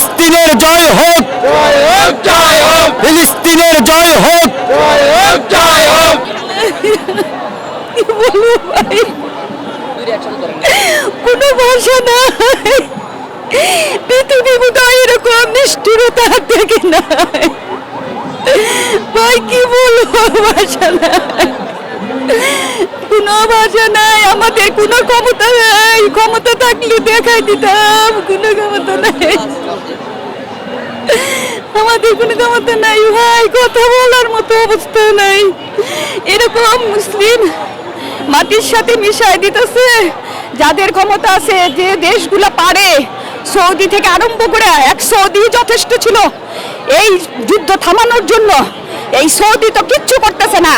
ফিলিস্তিনের জয় হোক। ফিলিস্তিনের জয় হোক। কোনো ভাষা নাই পৃথিবী বোধহয় এরকম নিষ্ঠুরতা থেকে নাই ভাই কি বলব? ভাষা নাই কোনো ভাষা নাই আমাদের কোনো ক্ষমতা নাই। ক্ষমতা থাকলে দেখাই দিতাম। কোনো ক্ষমতা নাই। আমাদের কোনো ক্ষমতা নাই, ভাই, কথা বলার মতো অবস্থা নাই। এরকম মুসলিম মাটির সাথে মিশাই দিতেছে, যাদের ক্ষমতা আছে, যে দেশগুলো পারে, সৌদি থেকে আরম্ভ করে এক সৌদি যথেষ্ট ছিল। এই যুদ্ধ থামানোর জন্য এই সৌদি তো কিচ্ছু করতেছে না।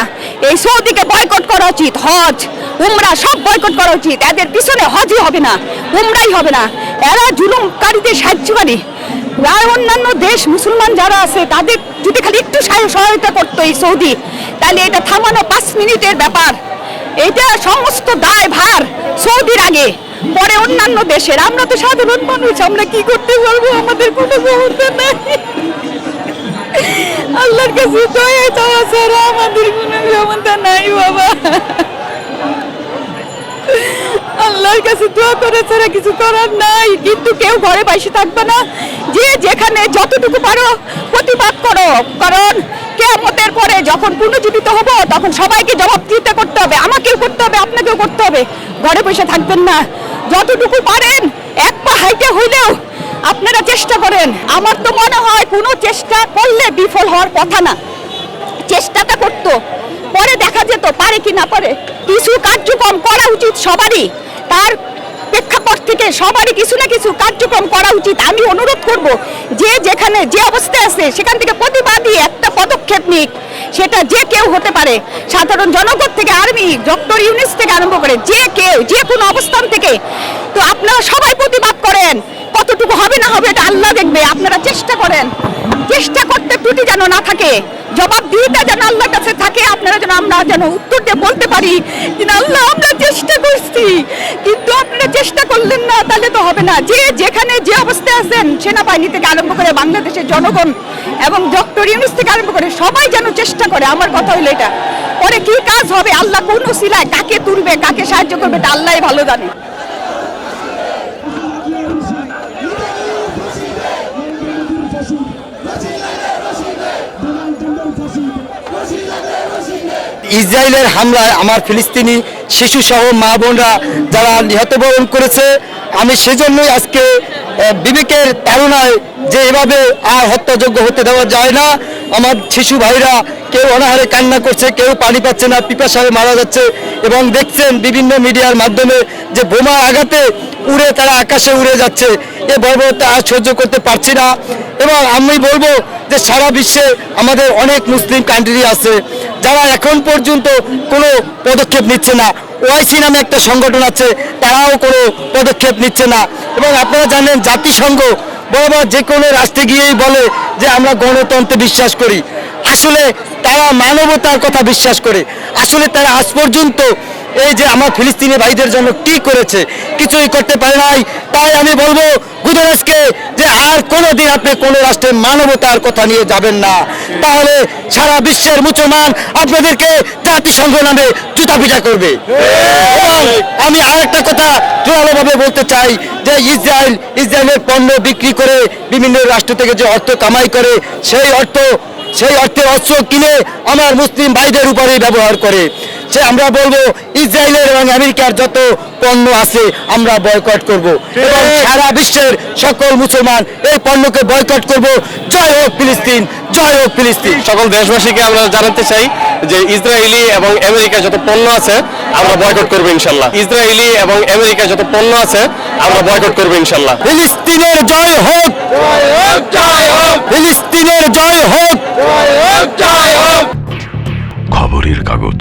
এই সৌদিকে বয়কট করা উচিত, হজ, উমরা, সব বয়কট করা উচিত। এদের পিছনে হজই হবে না, উমরাই হবে না। এরা জুলুমকারীদের সাহায্যকারী। আর অন্যান্য দেশ মুসলমান যারা আছে, তাদের যদি খালি একটু সহায়তা করতো এই সৌদি, তাহলে এটা থামানো পাঁচ মিনিটের ব্যাপার। এটা সমস্ত দায় ভার সৌদির আগে, পরে অন্যান্য দেশের। আমরা তো সাধারণ মানুষ, আমরা কি করতে পারব? আমাদের কোনো ক্ষমতা নাই। আল্লাহর কাছে আমাদের কোনো ক্ষমতা নাই, বাবা। আল্লাহর কাছে দোয়া করে ছাড়া কিছু করার নাই। কিন্তু কেউ ঘরে থাকবে না। যে যেখানে যতটুকু পারো প্রতিবাদ করো। কারণ পরে যখন পুনর্জীবিত হব, তখন সবাইকে করতে হবে। আমাকেও করতে হবে, আপনাকেও করতে হবে। ঘরে বসে থাকবেন না। যতটুকু পারেন, এক পা হাইটে হইলেও আপনারা চেষ্টা করেন। আমার তো মনে হয় কোনো চেষ্টা করলে বিফল হওয়ার কথা না। চেষ্টাটা করতো। পরে দেখা যেত, পারে কি না পারে। কিছু কার্যক্রম করা উচিত সবারই। তার প্রেক্ষাপট থেকে সবারই কিছু না কিছু কার্যক্রম করা উচিত। আমি অনুরোধ করব, যে যেখানে যে অবস্থায় আছে, সেখান থেকে প্রতিবাদী একটা পদক্ষেপ নিক। সেটা যে কেউ হতে পারে, সাধারণ জনগণ থেকে, আর্মি, ডক্টর ইউনিস থেকে আরম্ভ করে যে কেউ, যে কোনো অবস্থান থেকে। তো আপনারা সবাই প্রতিবাদ করেন, কতটুকু হবে না হবে এটা আল্লাহ দেখবে। আপনারা চেষ্টা করেন, চেষ্টা করতে ত্রুটি যেন না থাকে। জবাব দিতে যেন আল্লাহর কাছে থাকে আপনারা যেন আমরা যেন উত্তর দিয়ে বলতে পারি। না, আল্লাহ আমরা চেষ্টা করছি কিন্তু আপনারা চেষ্টা করলেন না তাহলে তো হবে না। যে যেখানে যে অবস্থায় আছেন সেনাবাহিনী থেকে আরম্ভ করে বাংলাদেশের জনগণ এবং ডক্টর ইউনুস থেকে আরম্ভ করে সবাই যেন চেষ্টা করে। আমার কথা হলো এটা। পরে কি কাজ হবে? আল্লাহ কোন সিলায় কাকে তুলবে কাকে সাহায্য করবে এটা আল্লাহ ভালো জানে। ইসরায়েলের হামলায় আমার ফিলিস্তিনি শিশু সহ মা বোনরা যারা নিহত বরণ করেছে, আমি সেজন্যই আজকে বিবেকের তাড়নায় যে এভাবে আর হত্যাযোগ্য হতে দেওয়া যায় না। আমার শিশু ভাইরা কেউ অনাহারে কান্না করছে, কেউ পানি পাচ্ছে না, পিপাসায় মারা যাচ্ছে এবং দেখছেন বিভিন্ন মিডিয়ার মাধ্যমে যে বোমা আঘাতে উড়ে তারা আকাশে উড়ে যাচ্ছে। এ বর্বরতা আর সহ্য করতে পারছি না। এবং আমি বলব যে সারা বিশ্বে আমাদের অনেক মুসলিম কান্ট্রি আছে। যারা এখন পর্যন্ত কোনো পদক্ষেপ নিচ্ছে না ওআইসি নামে একটা সংগঠন আছে, তারাও কোনো পদক্ষেপ নিচ্ছে না। এবং আপনারা জানেন, জাতিসংঘ বরাবর যে কোনো রাষ্ট্রে গিয়েই বলে যে আমরা গণতন্ত্রে বিশ্বাস করি। আসলে তারা মানবতার কথা বিশ্বাস করে। আসলে তারা আজ পর্যন্ত এই যে আমার ফিলিস্তিনি ভাইদের জন্য কি করেছে, কিছুই করতে পারে নাই। তাই আমি বলব গুজরাজকে যে আর কোনোদিন আপনি কোনো রাষ্ট্রের মানবতার কথা নিয়ে যাবেন না। তাহলে সারা বিশ্বের মুসলমান আপনাদেরকে জাতিসংঘ নামে জুতা পিটা করবে। আমি আরেকটা কথা জোরালোভাবে বলতে চাই যে ইসরায়েল, ইসরায়েলের পণ্য বিক্রি করে বিভিন্ন রাষ্ট্র থেকে যে অর্থ কামাই করে, সেই অর্থ, সেই অর্থের অস্ত্র কিনে আমার মুসলিম ভাইদের উপরেই ব্যবহার করে। সে আমরা বলব ইসরায়েলের এবং আমেরিকার যত পণ্য আছে আমরা বয়কট করব। এবং সারা বিশ্বের সকল মুসলমান এই পণ্যকে বয়কট করব। জয় হোক ফিলিস্তিন জয় হোক ফিলিস্তিন। সকল দেশবাসীকে আমরা জানাতে চাই যে ইসরায়েলি এবং আমেরিকা যত পণ্য আছে আমরা বয়কট করব ইনশাল্লাহ। ইসরায়েলি এবং আমেরিকা যত পণ্য আছে আমরা বয়কট করব ইনশাল্লাহ। ফিলিস্তিনের জয় হোক। ফিলিস্তিনের জয় হোক। খবরের কাগজ।